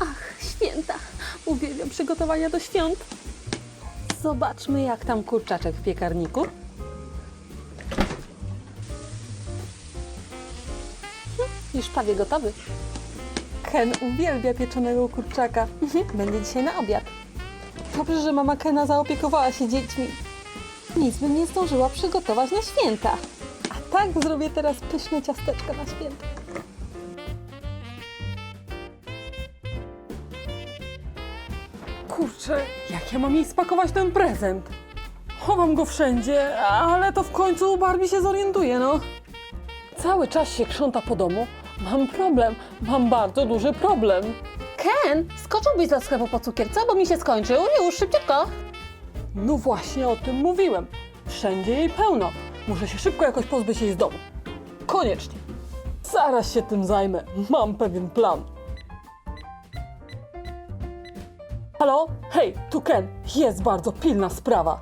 Ach, święta. Uwielbiam przygotowania do świąt. Zobaczmy, jak tam kurczaczek w piekarniku. Hm, Już prawie gotowy. Ken uwielbia pieczonego kurczaka. Będzie dzisiaj na obiad. Dobrze, że mama Kena zaopiekowała się dziećmi. Nic bym nie zdążyła przygotować na święta. A tak zrobię teraz pyszne ciasteczka na święta. Kurczę, jak ja mam jej spakować ten prezent? Chowam go wszędzie, ale to w końcu Barbie się zorientuje, no. Cały czas się krząta po domu. Mam problem, mam bardzo duży problem. Ken, skoczyłbyś do sklepu po cukier, co? Bo mi się skończył. Już, szybciutko. No właśnie o tym mówiłem. Wszędzie jej pełno. Muszę się szybko jakoś pozbyć jej z domu. Koniecznie. Zaraz się tym zajmę. Mam pewien plan. Halo? Hej, tu Ken. Jest bardzo pilna sprawa.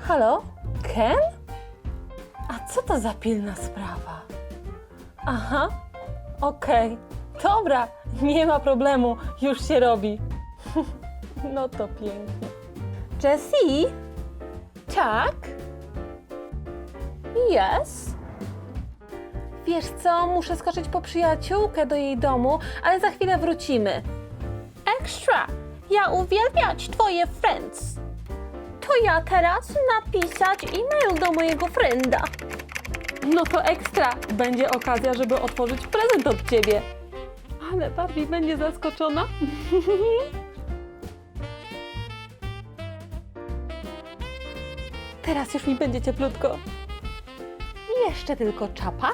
Halo? Ken? A co to za pilna sprawa? Aha, okej. Dobra, nie ma problemu. Już się robi. no to pięknie. Jessie? Tak? Yes? Wiesz co, muszę skoczyć po przyjaciółkę do jej domu, ale za chwilę wrócimy. Extra! Ja uwielbiać twoje friends. To ja teraz napisać e-mail do mojego frienda. No to ekstra. Będzie okazja, żeby otworzyć prezent od ciebie. Ale Barbie będzie zaskoczona. Teraz już mi będzie cieplutko. Jeszcze tylko czapa.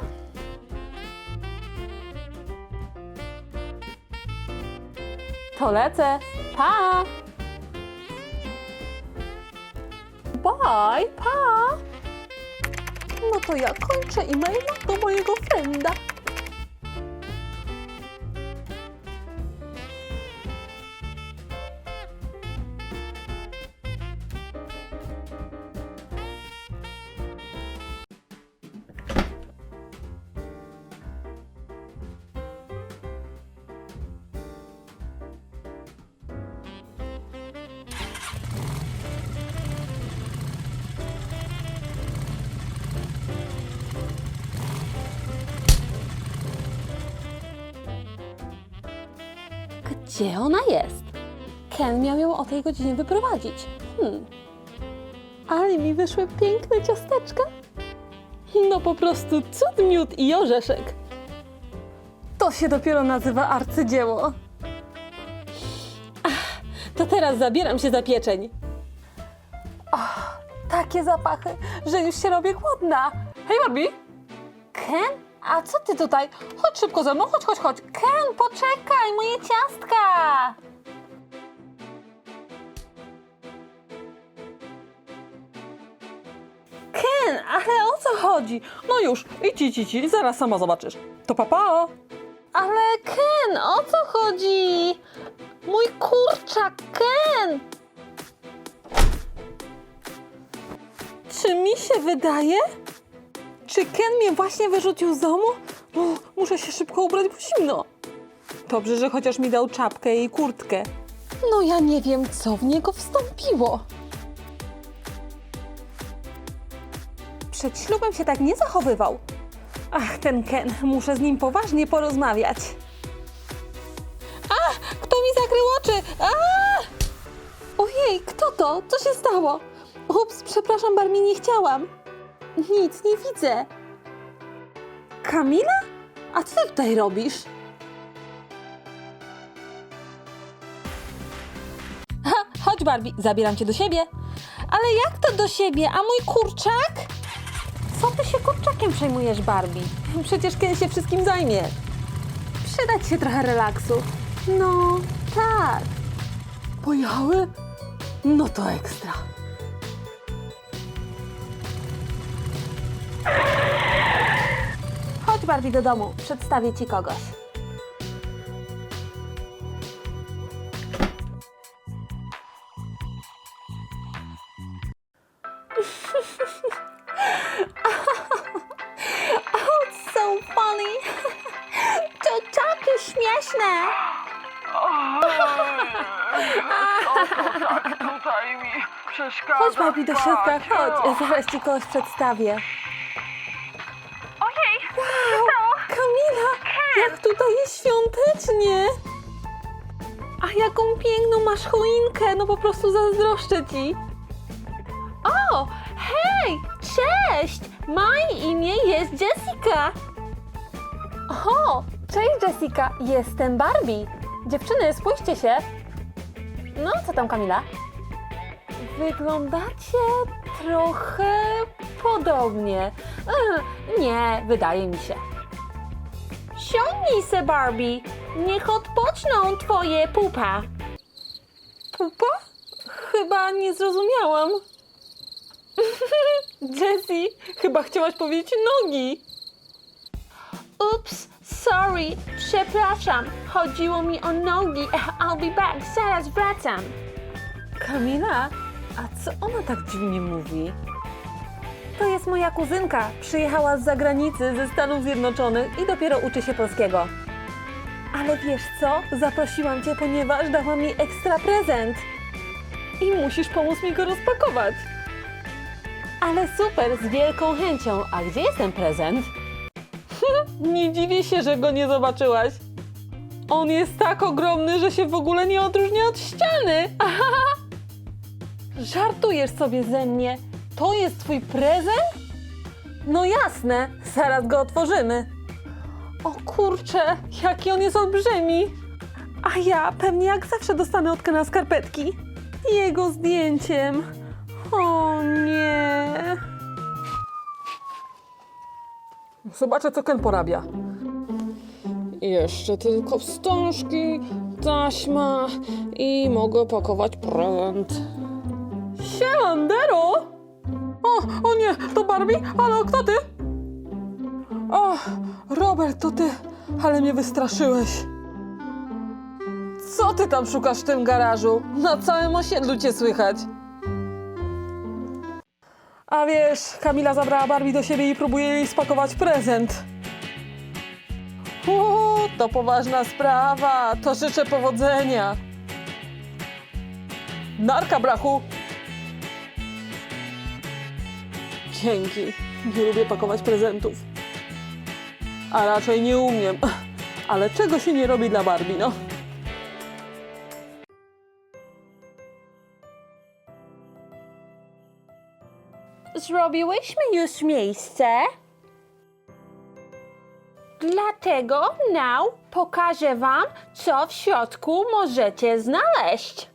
To lecę. Pa! Bye, pa! No to ja kończę e-maila do mojego frenda. Gdzie ona jest? Ken miał ją o tej godzinie wyprowadzić. Hmm. Ale mi wyszły piękne ciasteczka. No po prostu cud, miód i orzeszek. To się dopiero nazywa arcydzieło. Ach, to teraz zabieram się za pieczeń. Takie zapachy, że już się robię głodna. Hej Barbie! Ken? A co ty tutaj? Chodź szybko ze mną, chodź, chodź, chodź. Ken, poczekaj, moje ciastka! Ken, ale o co chodzi? No już, idź, idź, idź, zaraz sama zobaczysz. To papa. Ale Ken, o co chodzi? Mój kurczak, Ken! Czy mi się wydaje? Czy Ken mnie właśnie wyrzucił z domu? Muszę się szybko ubrać, bo zimno. Dobrze, że chociaż mi dał czapkę i kurtkę. No ja nie wiem, co w niego wstąpiło. Przed ślubem się tak nie zachowywał. Ach, ten Ken, muszę z nim poważnie porozmawiać. A, kto mi zakrył oczy? A! Ojej, kto to? Co się stało? Ups, przepraszam, Barbie, nie chciałam. Nic nie widzę. Kamila? A co ty tutaj robisz? Ha, chodź Barbie, zabieram cię do siebie. Ale jak to do siebie? A mój kurczak? Co ty się kurczakiem przejmujesz, Barbie? Przecież Ken się wszystkim zajmie. Przydać się trochę relaksu. No, tak. Pojechały? No to ekstra. Chodź Barbie do domu, przedstawię ci kogoś. oh, so funny. To takie śmieszne. tak tutaj mi przeszkadza. Chodź Barbie do środka, chodź. Zaraz ci kogoś przedstawię. Jak tutaj jest świątecznie. A jaką piękną masz choinkę, no po prostu zazdroszczę ci. O, hej, cześć! Moje imię jest Jessica. O, cześć Jessica, jestem Barbie. Dziewczyny, spójrzcie się. No, co tam Kamila? Wyglądacie trochę podobnie. E, Nie, wydaje mi się. Siądź se, Barbie. Niech odpoczną twoje pupa. Pupa? Chyba nie zrozumiałam. Jessie, chyba chciałaś powiedzieć nogi. Ups, sorry, przepraszam. Chodziło mi o nogi. I'll be back, zaraz wracam. Kamila, a co ona tak dziwnie mówi? To jest moja kuzynka. Przyjechała z zagranicy, ze Stanów Zjednoczonych i dopiero uczy się polskiego. Ale wiesz co? Zaprosiłam cię, ponieważ dała mi ekstra prezent. I musisz pomóc mi go rozpakować. Ale super, z wielką chęcią. A gdzie jest ten prezent? nie dziwię się, że go nie zobaczyłaś. On jest tak ogromny, że się w ogóle nie odróżnia od ściany. Żartujesz sobie ze mnie? To jest twój prezent? No jasne, zaraz go otworzymy. O kurczę, jaki on jest olbrzymi. A ja pewnie jak zawsze dostanę od na skarpetki. Jego zdjęciem. O nie. Zobaczę, co Ken porabia. Jeszcze tylko wstążki, taśma i mogę pakować pręt. Siemandero! O, o nie, to Barbie? Ale kto ty? O, Robert, to ty, ale mnie wystraszyłeś. Co ty tam szukasz w tym garażu? Na całym osiedlu cię słychać. A wiesz, Kamila zabrała Barbie do siebie i próbuje jej spakować prezent. Uuu, to poważna sprawa, to życzę powodzenia. Narka, brachu! Dzięki. Nie lubię pakować prezentów. A raczej nie umiem. Ale czego się nie robi dla Barbie, no? Zrobiłyśmy już miejsce. Dlatego now pokażę wam, co w środku możecie znaleźć.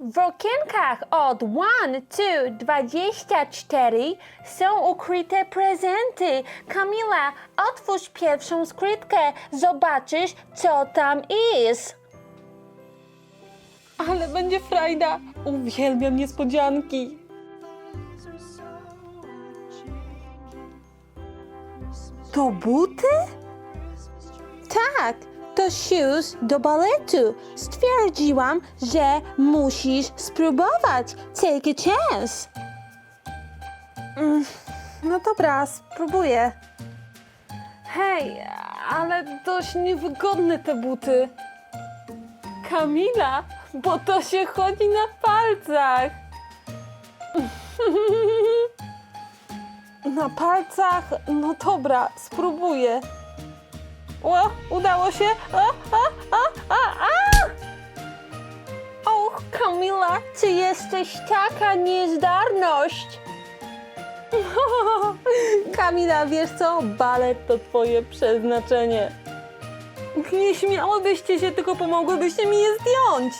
W okienkach od 1 do 24 są ukryte prezenty. Kamila, otwórz pierwszą skrytkę, zobaczysz, co tam jest. Ale będzie frajda. Uwielbiam niespodzianki. To buty? Tak, to shoes do baletu. Stwierdziłam, że musisz spróbować. Take a chance. No dobra, spróbuję. Hej, ale dość niewygodne te buty. Kamila, bo to się chodzi na palcach. Na palcach? No dobra, spróbuję. O, udało się. A, a, a, a, a! Och, Kamila, ty jesteś taka niezdarność. Kamila, wiesz co? Balet to twoje przeznaczenie. Nie śmiałybyście się, tylko pomogłybyście mi je zdjąć.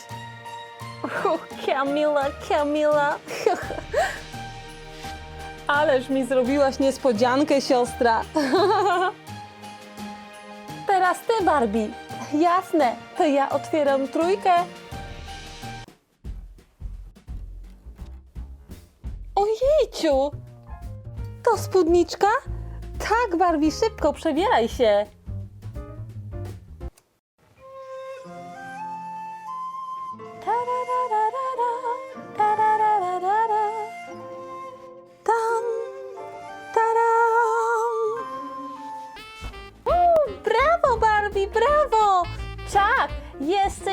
Och, Kamila, Kamila. Ależ mi zrobiłaś niespodziankę, siostra. Teraz ty, Barbie. Jasne, ja otwieram trójkę. Ojejciu! To spódniczka? Tak, Barbie, szybko, przebieraj się.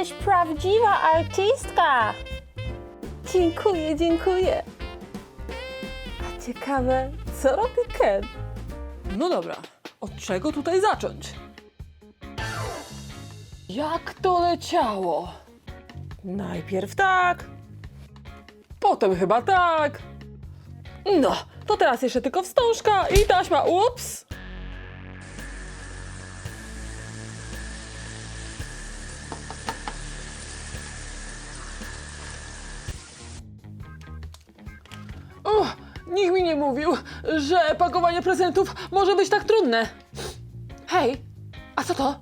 Jesteś prawdziwa artystka. Dziękuję, dziękuję. A ciekawe, co robi Ken? No dobra, od czego tutaj zacząć? Jak to leciało? Najpierw tak, potem chyba tak. No, to teraz jeszcze tylko wstążka i taśma. Ups! Nikt mi nie mówił, że pakowanie prezentów może być tak trudne. Hej, a co to?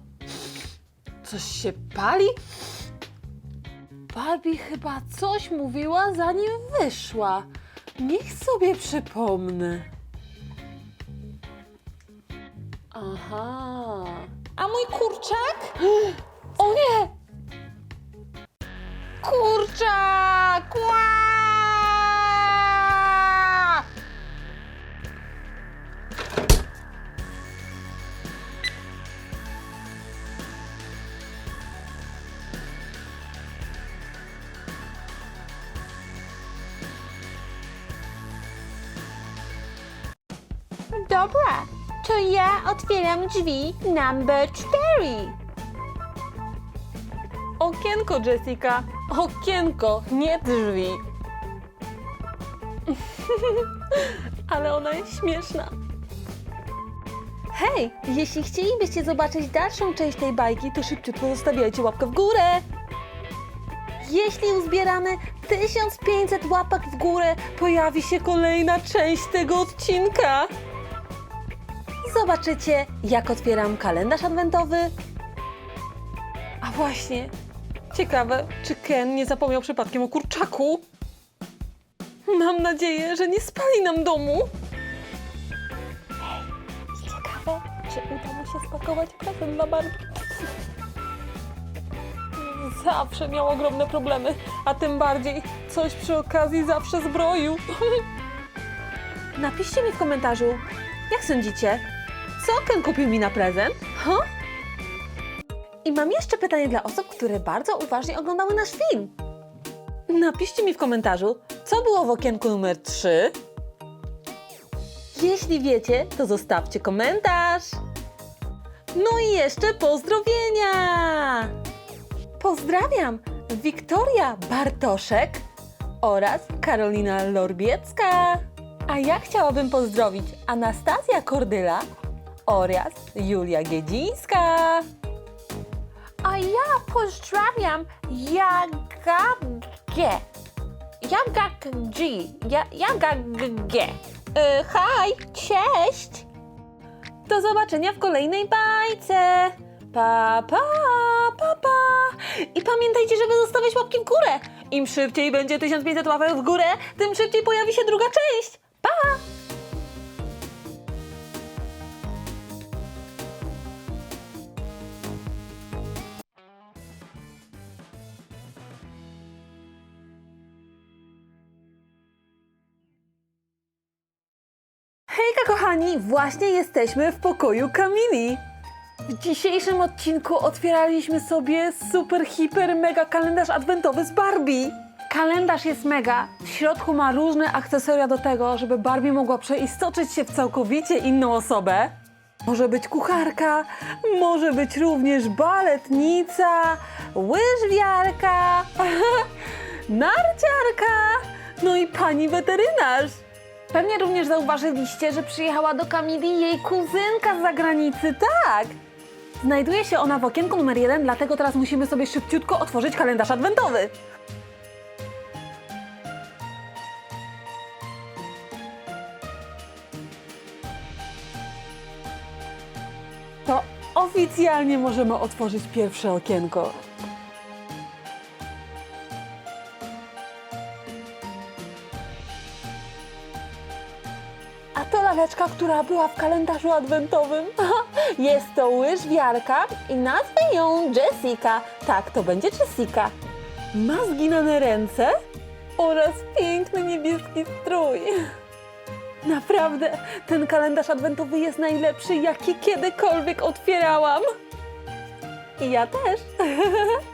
Coś się pali? Barbie chyba coś mówiła zanim wyszła. Niech sobie przypomnę. Aha. A mój kurczak? O nie! Kurczak! Ła! Dobra, to ja otwieram drzwi number 4. Okienko, Jessica. Okienko, nie drzwi. Ale ona jest śmieszna. Hej, jeśli chcielibyście zobaczyć dalszą część tej bajki, to szybciutko zostawiajcie łapkę w górę. Jeśli uzbieramy 1500 łapek w górę, pojawi się kolejna część tego odcinka. Zobaczycie, jak otwieram kalendarz adwentowy, a właśnie, ciekawe, czy Ken nie zapomniał przypadkiem o kurczaku? Mam nadzieję, że nie spali nam domu. Ciekawe, czy uda mu się spakować prezent dla Barbie. Zawsze miał ogromne problemy, a tym bardziej coś przy okazji zawsze zbroił. Napiszcie mi w komentarzu, jak sądzicie, co Ken kupił mi na prezent? Ha? I mam jeszcze pytanie dla osób, które bardzo uważnie oglądały nasz film. Napiszcie mi w komentarzu, co było w okienku numer 3. Jeśli wiecie, to zostawcie komentarz. No i jeszcze pozdrowienia! Pozdrawiam Wiktoria Bartoszek oraz Karolina Lorbiecka. A ja chciałabym pozdrowić Anastazja Kordyla oraz Julia Giedzińska. A ja pozdrawiam Jagagę. Jagagg. Ja, Jagagę. E, Hej, cześć. Do zobaczenia w kolejnej bajce. Pa, pa, pa, pa. I pamiętajcie, żeby zostawiać łapki w górę. Im szybciej będzie 1500 łapek w górę, tym szybciej pojawi się druga część. Pa! Hejka kochani, właśnie jesteśmy w pokoju Kamili. W dzisiejszym odcinku otwieraliśmy sobie super, hiper, mega kalendarz adwentowy z Barbie. Kalendarz jest mega. W środku ma różne akcesoria do tego, żeby Barbie mogła przeistoczyć się w całkowicie inną osobę. Może być kucharka, może być również baletnica, łyżwiarka, narciarka, no i pani weterynarz. Pewnie również zauważyliście, że przyjechała do Kamili jej kuzynka z zagranicy, tak! Znajduje się ona w okienku numer jeden, dlatego teraz musimy sobie szybciutko otworzyć kalendarz adwentowy. To oficjalnie możemy otworzyć pierwsze okienko. To laleczka, która była w kalendarzu adwentowym. Jest to łyżwiarka i nazwę ją Jessica. Tak, to będzie Jessica. Ma zginane ręce oraz piękny niebieski strój. Naprawdę, ten kalendarz adwentowy jest najlepszy, jaki kiedykolwiek otwierałam. I ja też.